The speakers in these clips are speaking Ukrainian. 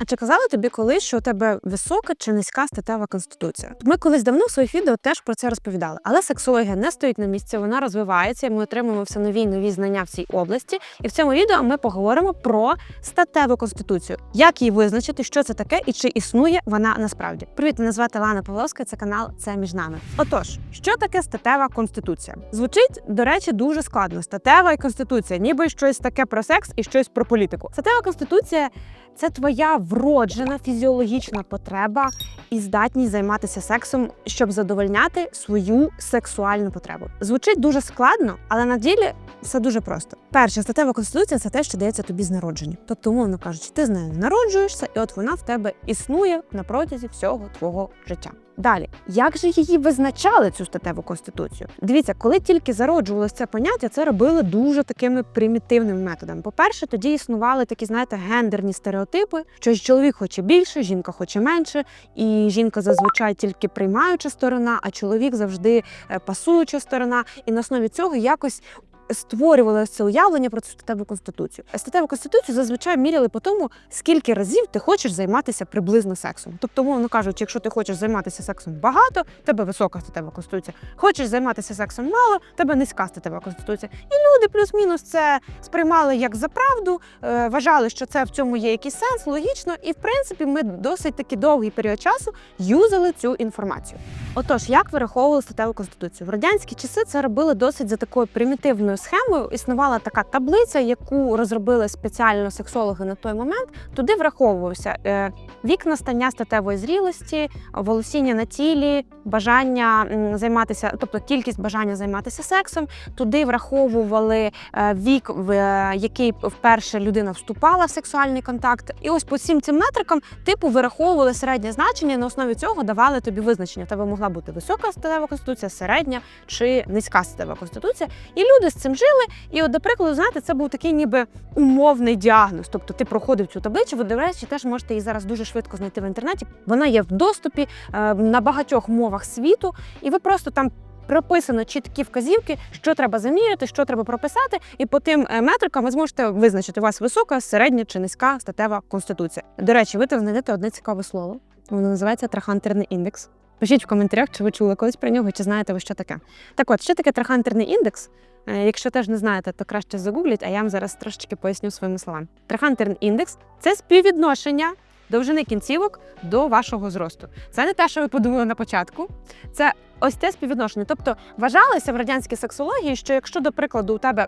А чи казали тобі колись, що у тебе висока чи низька статева конституція? Ми колись давно в своїх відео теж про це розповідали, але сексологія не стоїть на місці, вона розвивається. і Ми отримуємо все нові нові знання в цій області. І в цьому відео ми поговоримо про статеву конституцію, як її визначити, що це таке і чи існує вона насправді. Привіт, мене звати Лана Павловська. Це канал Це між нами. Отож, що таке статева конституція? Звучить, до речі, дуже складно. Статева і конституція, ніби щось таке про секс і щось про політику. Статева конституція це твоя вроджена фізіологічна потреба і здатність займатися сексом, щоб задовольняти свою сексуальну потребу. Звучить дуже складно, але на ділі все дуже просто. Перша статева конституція це те, що дається тобі з народження. Тобто, умовно кажучи, ти з нею народжуєшся, і от вона в тебе існує на протязі всього твого життя. Далі, як же її визначали цю статеву конституцію? Дивіться, коли тільки зароджувалося це поняття, це робили дуже такими примітивними методами. По-перше, тоді існували такі, знаєте, гендерні стереотипи, що чоловік хоче більше, жінка хоче менше, і жінка зазвичай тільки приймаюча сторона, а чоловік завжди е, пасуюча сторона. І на основі цього якось створювалося це уявлення про статеву конституцію. Статеву конституцію зазвичай міряли по тому, скільки разів ти хочеш займатися приблизно сексом. Тобто, мовно кажучи, якщо ти хочеш займатися сексом багато, тебе висока статева конституція. Хочеш займатися сексом мало, тебе низька статева конституція. І люди плюс-мінус це сприймали як за правду, е, вважали, що це в цьому є якийсь сенс, логічно, і в принципі ми досить таки довгий період часу юзали цю інформацію. Отож, як вираховували статеву конституцію? В радянські часи це робили досить за такою примітивною схемою. Існувала така таблиця, яку розробили спеціально сексологи на той момент. Туди враховувався е, вік настання статевої зрілості, волосіння на тілі, бажання займатися, тобто кількість бажання займатися сексом. Туди враховували е, вік, в е, який вперше людина вступала в сексуальний контакт. І ось по всім цим метрикам типу вираховували середнє значення. і На основі цього давали тобі визначення. В Тебе могла бути висока статева конституція, середня чи низька статева конституція. І люди з цим жили. І, от, до прикладу, знаєте, це був такий ніби умовний діагноз. Тобто ти проходив цю таблицю, ви, до речі, теж можете її зараз дуже швидко знайти в інтернеті. Вона є в доступі е, на багатьох мовах світу, і ви просто там. Прописано чіткі вказівки, що треба заміряти, що треба прописати, і по тим е, метрикам ви зможете визначити у вас висока, середня чи низька статева конституція. До речі, ви там знайдете одне цікаве слово. Воно називається трахантерний індекс. Пишіть в коментарях, чи ви чули колись про нього, чи знаєте ви, що таке. Так от, що таке трахантерний індекс? Е, Якщо теж не знаєте, то краще загугліть, а я вам зараз трошечки поясню своїми словами. Трахантерний індекс це співвідношення довжини кінцівок до вашого зросту. Це не те, що ви подумали на початку. Це ось те співвідношення. Тобто вважалося в радянській сексології, що якщо, до прикладу, у тебе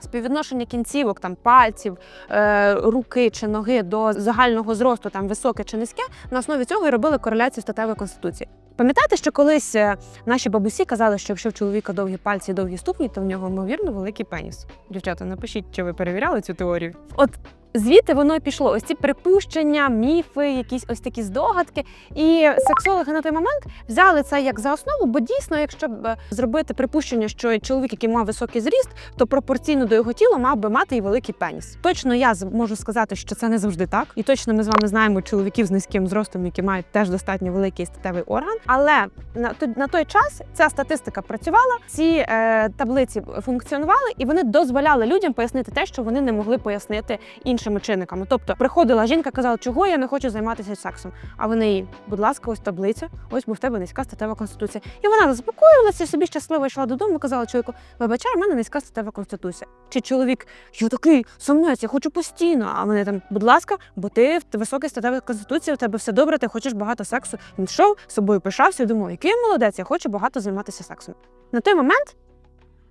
співвідношення кінцівок, там пальців, е, руки чи ноги до загального зросту, там високе чи низьке, на основі цього і робили кореляцію статевої конституції. Пам'ятаєте, що колись е, наші бабусі казали, що якщо в чоловіка довгі пальці і довгі ступні, то в нього ймовірно великий пеніс. Дівчата, напишіть, чи ви перевіряли цю теорію? От звідти воно і пішло. Ось ці припущення, міфи, якісь ось такі здогадки. І сексологи на той момент взяли це як за основу, бо дійсно, якщо б е, зробити припущення, що чоловік, який мав високий зріст, то пропорційно до його тіла мав би мати і великий пеніс. Точно я можу сказати, що це не завжди так, і точно ми з вами знаємо чоловіків з низьким зростом, які мають теж достатньо великий статевий орган. Але на той, час ця статистика працювала, ці е, таблиці функціонували, і вони дозволяли людям пояснити те, що вони не могли пояснити іншими чинниками. Тобто приходила жінка, казала, чого я не хочу займатися сексом. А вони їй, будь ласка, ось таблиця, ось бо в тебе низька статева конституція. І вона заспокоювалася, і собі щасливо йшла додому, казала чоловіку, вибачай, в мене низька статева конституція. Чи чоловік, я такий сумнець, я хочу постійно. А вони там, будь ласка, бо ти в високій статевій конституції, у тебе все добре, ти хочеш багато сексу. Він йшов, собою пишався і думав, який я молодець, я хочу багато займатися сексом. На той момент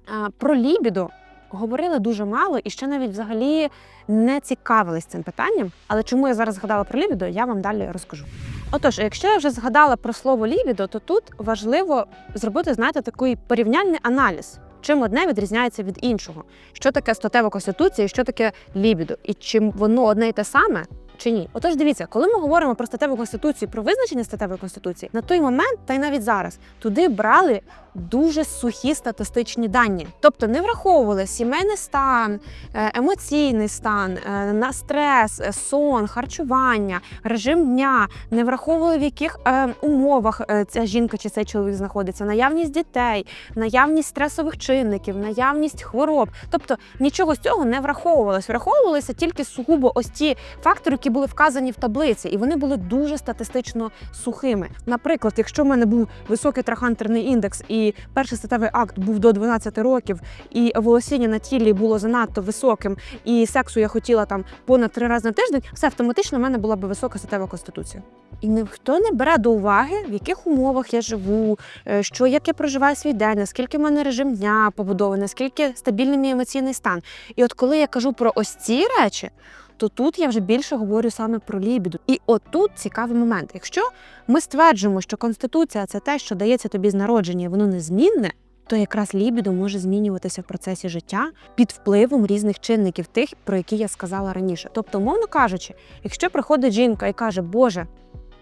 а, про лібідо говорили дуже мало і ще навіть взагалі не цікавились цим питанням. Але чому я зараз згадала про лібідо, я вам далі розкажу. Отож, якщо я вже згадала про слово лібідо, то тут важливо зробити, знаєте, такий порівняльний аналіз. Чим одне відрізняється від іншого? Що таке статева конституція, і що таке лібідо? І чим воно одне й те саме? Чи ні? Отож, дивіться, коли ми говоримо про статеву конституцію, про визначення статевої конституції, на той момент, та й навіть зараз, туди брали дуже сухі статистичні дані, тобто не враховували сімейний стан, е, емоційний стан, е, на стрес, е, сон, харчування, режим дня, не враховували в яких умовах ця жінка чи цей чоловік знаходиться, наявність дітей, наявність стресових чинників, наявність хвороб. Тобто нічого з цього не враховувалось. Враховувалися тільки сугубо ось ті фактори, які були вказані в таблиці, і вони були дуже статистично сухими. Наприклад, якщо в мене був високий трахантерний індекс, і перший статевий акт був до 12 років, і волосіння на тілі було занадто високим, і сексу я хотіла там понад три рази на тиждень, все автоматично в мене була б висока статева конституція. І ніхто не бере до уваги, в яких умовах я живу, е, що як я проживаю свій день, наскільки в мене режим дня побудований, наскільки стабільний мій емоційний стан. І от коли я кажу про ось ці речі, то тут я вже більше говорю саме про лібіду. І отут цікавий момент. Якщо ми стверджуємо, що конституція це те, що дається тобі з народження, і воно незмінне. То якраз лібідо може змінюватися в процесі життя під впливом різних чинників, тих, про які я сказала раніше. Тобто, умовно кажучи, якщо приходить жінка і каже, Боже,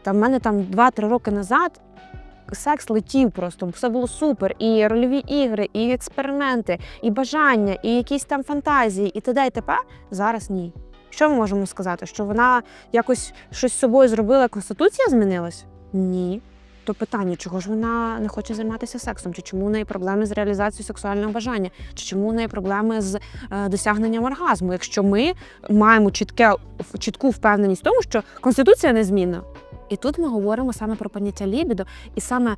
там в мене там 2-3 роки назад секс летів просто, все було супер. І рольові ігри, і експерименти, і бажання, і якісь там фантазії, і т.д. і т.п. Зараз ні. Що ми можемо сказати? Що вона якось щось з собою зробила, конституція змінилась? Ні. То питання, чого ж вона не хоче займатися сексом, чи чому у неї проблеми з реалізацією сексуального бажання, чи чому у неї проблеми з е, досягненням оргазму, якщо ми маємо чітке чітку впевненість в тому, що конституція незмінна. І тут ми говоримо саме про поняття лібідо, і саме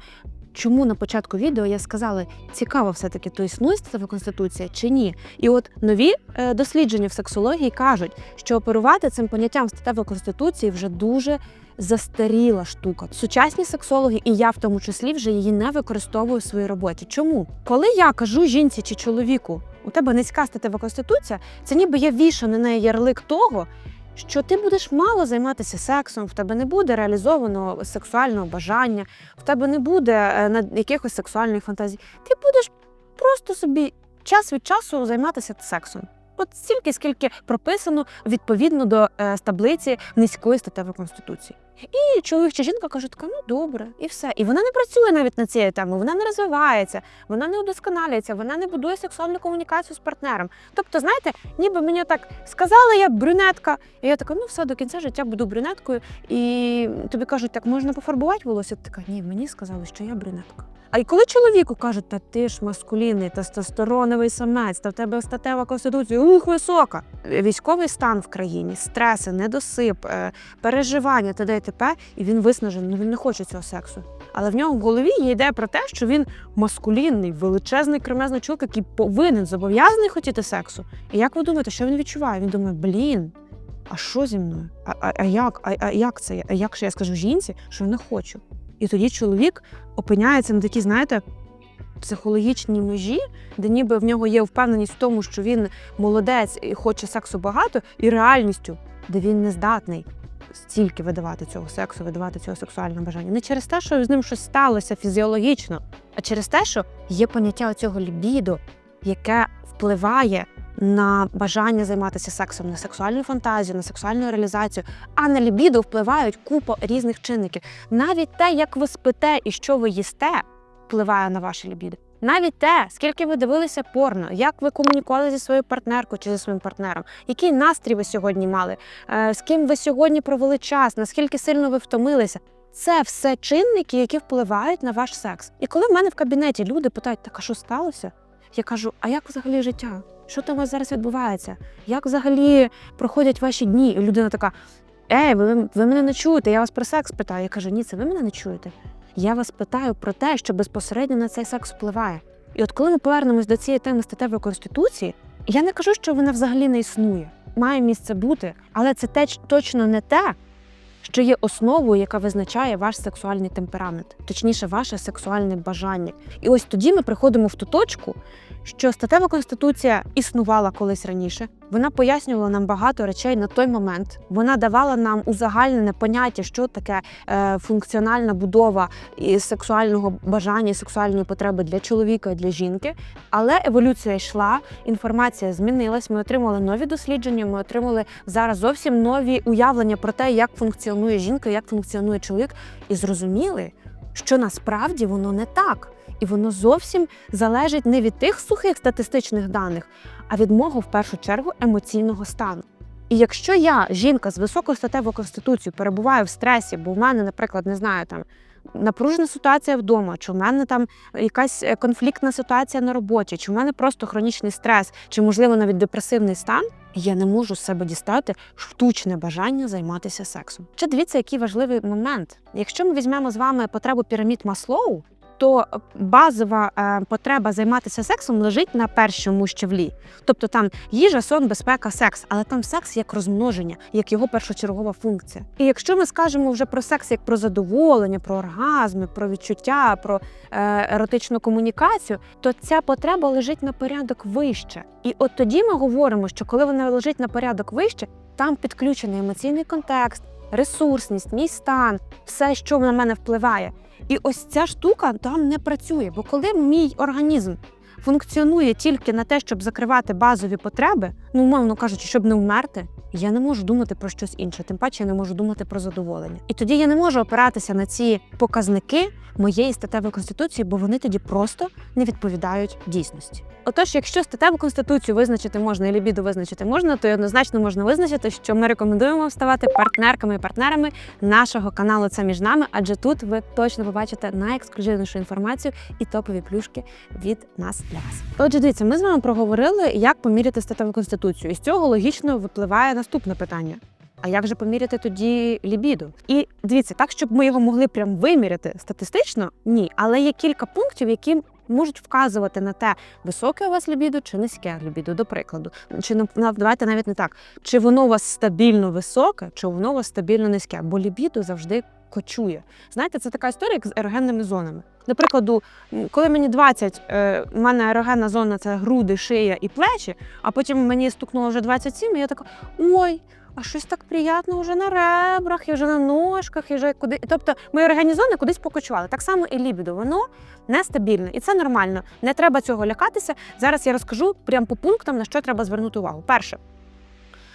чому на початку відео я сказала, цікаво все-таки, то існує статева конституція чи ні. І от нові е, дослідження в сексології кажуть, що оперувати цим поняттям статевої конституції вже дуже застаріла штука. Сучасні сексологи, і я в тому числі вже її не використовую в своїй роботі. Чому? Коли я кажу жінці чи чоловіку, у тебе низька статева конституція, це ніби я вішу на неї ярлик того що ти будеш мало займатися сексом, в тебе не буде реалізованого сексуального бажання, в тебе не буде е, якихось сексуальних фантазій. Ти будеш просто собі час від часу займатися сексом. От стільки, скільки прописано відповідно до е, таблиці низької статевої конституції. І чоловік чи жінка каже, така, ну добре, і все. І вона не працює навіть на цією темою, вона не розвивається, вона не удосконалюється, вона не будує сексуальну комунікацію з партнером. Тобто, знаєте, ніби мені так сказали, я брюнетка, і я така, ну все, до кінця життя буду брюнеткою. І тобі кажуть, так можна пофарбувати волосся? Така, ні, мені сказали, що я брюнетка. А й коли чоловіку кажуть, та ти ж маскулінний, тестостероновий самець, та в тебе статева конституція, ух, висока. Військовий стан в країні, стреси, недосип, е, переживання т.д. і т.п. І він виснажений, ну він не хоче цього сексу. Але в нього в голові є ідея про те, що він маскулінний, величезний кремезний чоловік, який повинен зобов'язаний хотіти сексу. І як ви думаєте, що він відчуває? Він думає, блін. А що зі мною? А а, а як? А, а як це? А як ще я скажу жінці, що не хочу? І тоді чоловік опиняється на такій, знаєте, психологічній межі, де ніби в нього є впевненість в тому, що він молодець і хоче сексу багато, і реальністю, де він не здатний стільки видавати цього сексу, видавати цього сексуального бажання. Не через те, що з ним щось сталося фізіологічно, а через те, що є поняття цього лібіду, яке впливає на бажання займатися сексом, на сексуальну фантазію, на сексуальну реалізацію, а на лібідо впливають купа різних чинників. Навіть те, як ви спите і що ви їсте, впливає на ваше лібідо. Навіть те, скільки ви дивилися порно, як ви комунікували зі своєю партнеркою чи зі своїм партнером, який настрій ви сьогодні мали, е, з ким ви сьогодні провели час, наскільки сильно ви втомилися. Це все чинники, які впливають на ваш секс. І коли в мене в кабінеті люди питають, так а що сталося? Я кажу: а як взагалі життя? Що там у вас зараз відбувається? Як взагалі проходять ваші дні? І людина така: Ей, ви, ви мене не чуєте, я вас про секс питаю. Я кажу, ні, це ви мене не чуєте. Я вас питаю про те, що безпосередньо на цей секс впливає. І от коли ми повернемось до цієї теми статевої конституції, я не кажу, що вона взагалі не існує. Має місце бути, але це те, точно не те, що є основою, яка визначає ваш сексуальний темперамент, точніше, ваше сексуальне бажання. І ось тоді ми приходимо в ту точку, що статева конституція існувала колись раніше. Вона пояснювала нам багато речей на той момент. Вона давала нам узагальнене поняття, що таке е, функціональна будова і сексуального бажання, і сексуальної потреби для чоловіка і для жінки. Але еволюція йшла, інформація змінилась. Ми отримали нові дослідження. Ми отримали зараз зовсім нові уявлення про те, як функціонує жінка, як функціонує чоловік, і зрозуміли, що насправді воно не так. І воно зовсім залежить не від тих сухих статистичних даних, а від мого в першу чергу емоційного стану. І якщо я, жінка з високою статевою конституцією, перебуваю в стресі, бо в мене, наприклад, не знаю, там напружена ситуація вдома, чи в мене там якась е, конфліктна ситуація на роботі, чи в мене просто хронічний стрес, чи можливо навіть депресивний стан. Я не можу з себе дістати штучне бажання займатися сексом. Чи дивіться, який важливий момент. Якщо ми візьмемо з вами потребу пірамід Маслоу, то базова е, потреба займатися сексом лежить на першому щавлі. Тобто там їжа, сон, безпека, секс, але там секс як розмноження, як його першочергова функція. І якщо ми скажемо вже про секс як про задоволення, про оргазми, про відчуття, про е, еротичну комунікацію, то ця потреба лежить на порядок вище. І от тоді ми говоримо, що коли вона лежить на порядок вище, там підключений емоційний контекст, ресурсність, мій стан, все, що на мене впливає. І ось ця штука там не працює, бо коли мій організм функціонує тільки на те, щоб закривати базові потреби, ну умовно кажучи, щоб не вмерти, я не можу думати про щось інше, тим паче я не можу думати про задоволення. І тоді я не можу опиратися на ці показники моєї статевої конституції, бо вони тоді просто не відповідають дійсності. Отож, якщо статеву конституцію визначити можна і лібіду визначити можна, то однозначно можна визначити, що ми рекомендуємо ставати партнерками і партнерами нашого каналу Це між нами, адже тут ви точно побачите найексклюзивнішу інформацію і топові плюшки від нас вас. Отже, дивіться, ми з вами проговорили, як поміряти статеву конституцію, і з цього логічно випливає наступне питання. А як же поміряти тоді лібіду? І дивіться, так, щоб ми його могли прям виміряти статистично, ні. Але є кілька пунктів, які можуть вказувати на те, високе у вас лібідо чи низьке лібідо, до прикладу. Чи на- давайте навіть не так. Чи воно у вас стабільно високе, чи воно у вас стабільно низьке, бо лібідо завжди кочує. Знаєте, це така історія, як з ерогенними зонами. М, коли мені 20, е, у мене ерогенна зона це груди, шия і плечі, а потім мені стукнуло вже 27, і я така: ой, а щось так приємно вже на ребрах, і вже на ножках, і вже куди. Тобто мої ерогенні зони кудись покочували. Так само і лібідо, воно нестабільне, і це нормально. Не треба цього лякатися. Зараз я розкажу прямо по пунктам, на що треба звернути увагу. Перше,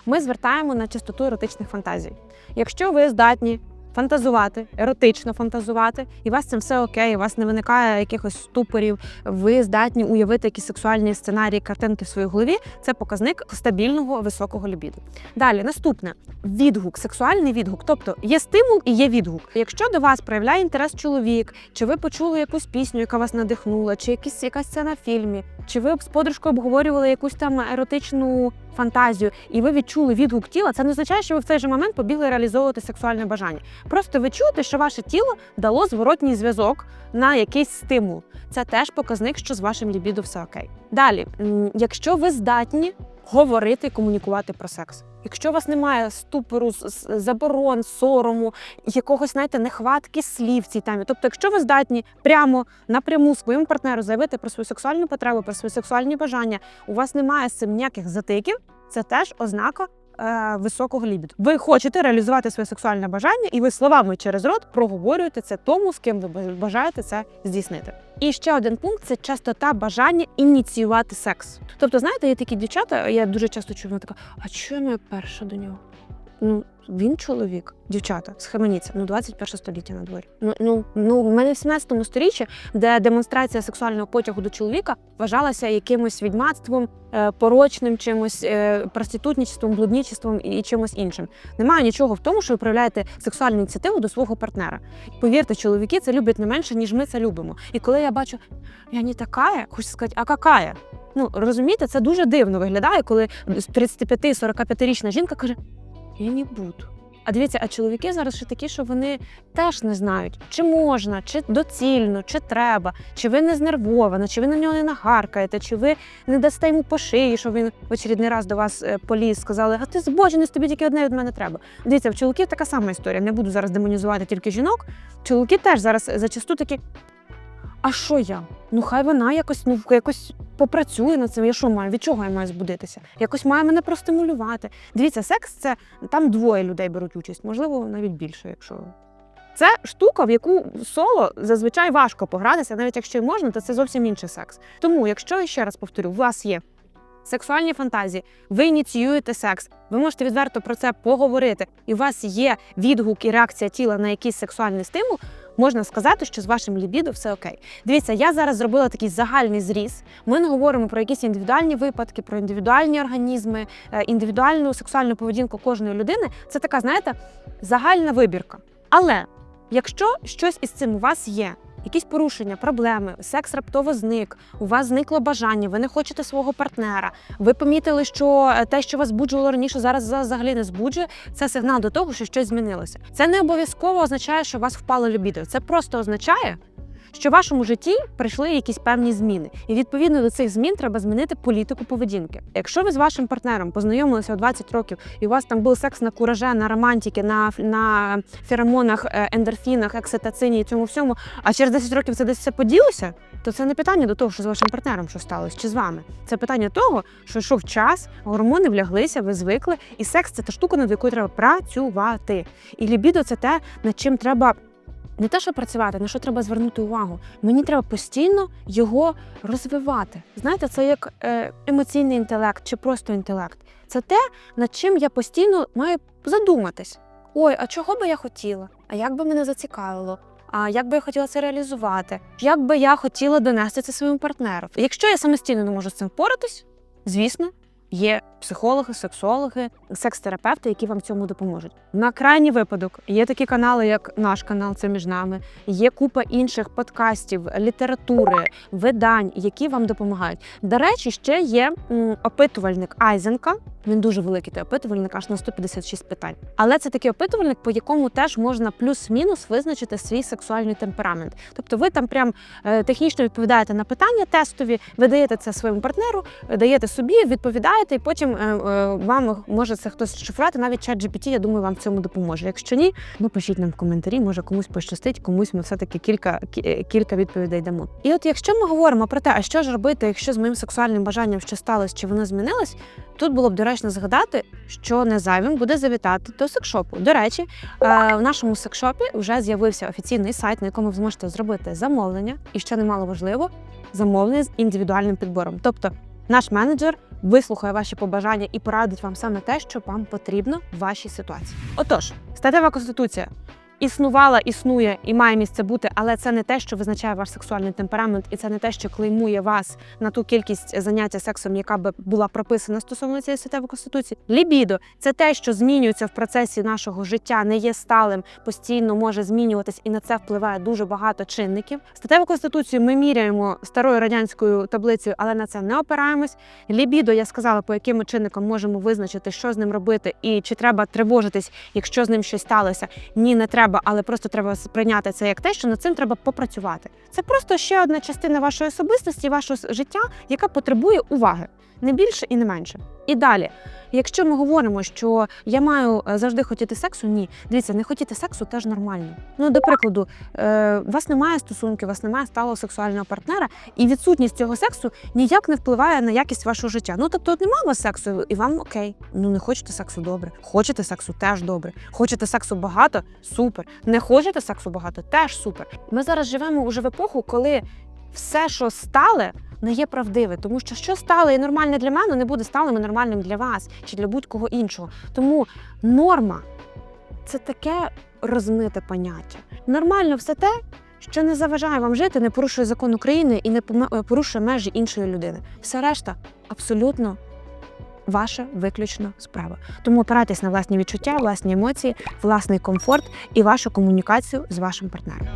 ми звертаємо на частоту еротичних фантазій. Якщо ви здатні фантазувати, еротично фантазувати, і у вас цим все окей, у вас не виникає якихось ступорів, ви здатні уявити якісь сексуальні сценарії, картинки в своїй голові, це показник стабільного високого лібіду. Далі, наступне відгук, сексуальний відгук. Тобто є стимул і є відгук. Якщо до вас проявляє інтерес чоловік, чи ви почули якусь пісню, яка вас надихнула, чи якісь якась сцена в фільмі, чи ви з подружкою обговорювали якусь там еротичну фантазію, і ви відчули відгук тіла, це не означає, що ви в цей же момент побігли реалізовувати сексуальне бажання. Просто ви чуєте, що ваше тіло дало зворотній зв'язок на якийсь стимул. Це теж показник, що з вашим лібідо все окей. Далі, якщо ви здатні говорити і комунікувати про секс. Якщо у вас немає ступору, заборон, сорому, якогось, знаєте, нехватки слів в цій темі. Тобто, якщо ви здатні прямо напряму своєму партнеру заявити про свою сексуальну потребу, про свої сексуальні бажання, у вас немає з цим ніяких затиків, це теж ознака. Е, Високого лібіду. Ви хочете реалізувати своє сексуальне бажання, і ви словами через рот проговорюєте це тому, з ким ви бажаєте це здійснити. І ще один пункт це частота бажання ініціювати секс. Тобто, знаєте, є такі дівчата, я дуже часто чую, вона така, а чому я перша до нього? Ну, він чоловік, дівчата, схаменіться, ну 21 століття на дворі. Ну, ну, ну, в мене в 17 сторіччі, де демонстрація сексуального потягу до чоловіка вважалася якимось відьмацтвом, е, порочним чимось, е, проститутничеством, блудничеством і, чимось іншим. Немає нічого в тому, що ви проявляєте сексуальну ініціативу до свого партнера. Повірте, чоловіки це люблять не менше, ніж ми це любимо. І коли я бачу, я не така, хочу сказати, а какая? Ну розумієте, це дуже дивно виглядає, коли 35-45-річна жінка каже: Я не буду. А дивіться, а чоловіки зараз ще такі, що вони теж не знають, чи можна, чи доцільно, чи треба, чи ви не знервована, чи ви на нього не нагаркаєте, чи ви не дасте йому по шиї, що він в очередний раз до вас е, поліз, сказали, а ти збочинець, тобі тільки одне від мене треба. Дивіться, в чоловіків така сама історія. Не буду зараз демонізувати тільки жінок. Чоловіки теж зараз зачасту такі. А що я? Ну хай вона якось ну якось попрацює над цим. Я що маю? Від чого я маю збудитися? Якось має мене простимулювати. Дивіться, секс це там двоє людей беруть участь, можливо, навіть більше, якщо. Це штука, в яку соло зазвичай важко погратися, навіть якщо й можна, то це зовсім інший секс. Тому, якщо я ще раз повторю, у вас є сексуальні фантазії, ви ініціюєте секс, ви можете відверто про це поговорити, і у вас є відгук і реакція тіла на якийсь сексуальний стимул. Можна сказати, що з вашим лібідо все окей. Дивіться, я зараз зробила такий загальний зріз. Ми не говоримо про якісь індивідуальні випадки, про індивідуальні організми, е, індивідуальну сексуальну поведінку кожної людини. Це така, знаєте, загальна вибірка. Але Якщо щось із цим у вас є, якісь порушення, проблеми, секс раптово зник, у вас зникло бажання, ви не хочете свого партнера, ви помітили, що е, те, що вас збуджувало раніше, зараз за- взагалі не збуджує, це сигнал до того, що щось змінилося. Це не обов'язково означає, що у вас впало любідо. Це просто означає, що в вашому житті прийшли якісь певні зміни, і відповідно до цих змін треба змінити політику поведінки. Якщо ви з вашим партнером познайомилися у 20 років, і у вас там був секс на кураже, на романтіки, на, на феромонах, е, ендорфінах, екситоцині і цьому всьому, а через 10 років це десь все поділося, то це не питання до того, що з вашим партнером що сталося, чи з вами. Це питання того, що йшов час, гормони вляглися, ви звикли, і секс це та штука, над якою треба працювати. І лібідо це те, над чим треба. Не те, що працювати, на що треба звернути увагу. Мені треба постійно його розвивати. Знаєте, це як е, емоційний інтелект чи просто інтелект. Це те, над чим я постійно маю задуматись. Ой, а чого би я хотіла? А як би мене зацікавило? А як би я хотіла це реалізувати? Як би я хотіла донести це своєму партнеру? Якщо я самостійно не можу з цим впоратись, звісно, є психологи, сексологи, секс-терапевти, які вам в цьому допоможуть. На крайній випадок є такі канали, як наш канал, це між нами. Є купа інших подкастів, літератури, видань, які вам допомагають. До речі, ще є опитувальник Айзенка. Він дуже великий той опитувальник, аж на 156 питань. Але це такий опитувальник, по якому теж можна плюс-мінус визначити свій сексуальний темперамент. Тобто, ви там прям е, технічно відповідаєте на питання тестові, ви даєте це своєму партнеру, даєте собі, відповідаєте, і потім е, е, вам може це хтось шифрувати. Навіть чат GPT, я думаю, вам в цьому допоможе. Якщо ні, ну пишіть нам в коментарі, може комусь пощастить, комусь ми все-таки кілька, е, кілька відповідей дамо. І от якщо ми говоримо про те, а що ж робити, якщо з моїм сексуальним бажанням що сталося, чи воно змінилось, тут було б доречно згадати, що не зайвим буде завітати до секшопу. До речі, в нашому секшопі вже з'явився офіційний сайт, на якому ви зможете зробити замовлення, і що немало важливо, замовлення з індивідуальним підбором. Тобто наш менеджер вислухає ваші побажання і порадить вам саме те, що вам потрібно в вашій ситуації. Отож, статева конституція. Існувала, існує і має місце бути, але це не те, що визначає ваш сексуальний темперамент, і це не те, що клеймує вас на ту кількість заняття сексом, яка би була прописана стосовно цієї статевої конституції. Лібідо це те, що змінюється в процесі нашого життя, не є сталим, постійно може змінюватись, і на це впливає дуже багато чинників. Статеву конституцію ми міряємо старою радянською таблицею, але на це не опираємось. Лібідо, я сказала, по яким чинникам можемо визначити, що з ним робити, і чи треба тривожитись, якщо з ним щось сталося. Ні, не треба, але просто треба сприйняти це як те, що над цим треба попрацювати. Це просто ще одна частина вашої особистості, вашого життя, яка потребує уваги. Не більше і не менше. І далі, якщо ми говоримо, що я маю е, завжди хотіти сексу, ні, дивіться, не хотіти сексу теж нормально. Ну, до прикладу, е, у вас немає стосунків, у вас немає сталого сексуального партнера, і відсутність цього сексу ніяк не впливає на якість вашого життя. Ну тобто, немає у вас сексу, і вам окей. Ну не хочете сексу добре. Хочете сексу теж добре. Хочете сексу багато супер. Не хочете сексу багато теж супер. Ми зараз живемо уже в епоху, коли все, що стале, не є правдиве, тому що що стало і нормальне для мене, не буде сталим і нормальним для вас чи для будь-кого іншого. Тому норма це таке розмите поняття. Нормально все те, що не заважає вам жити, не порушує закон України і не поме- порушує межі іншої людини. Все решта абсолютно. Ваша виключно справа. Тому опирайтесь на власні відчуття, власні емоції, власний комфорт і вашу комунікацію з вашим партнером.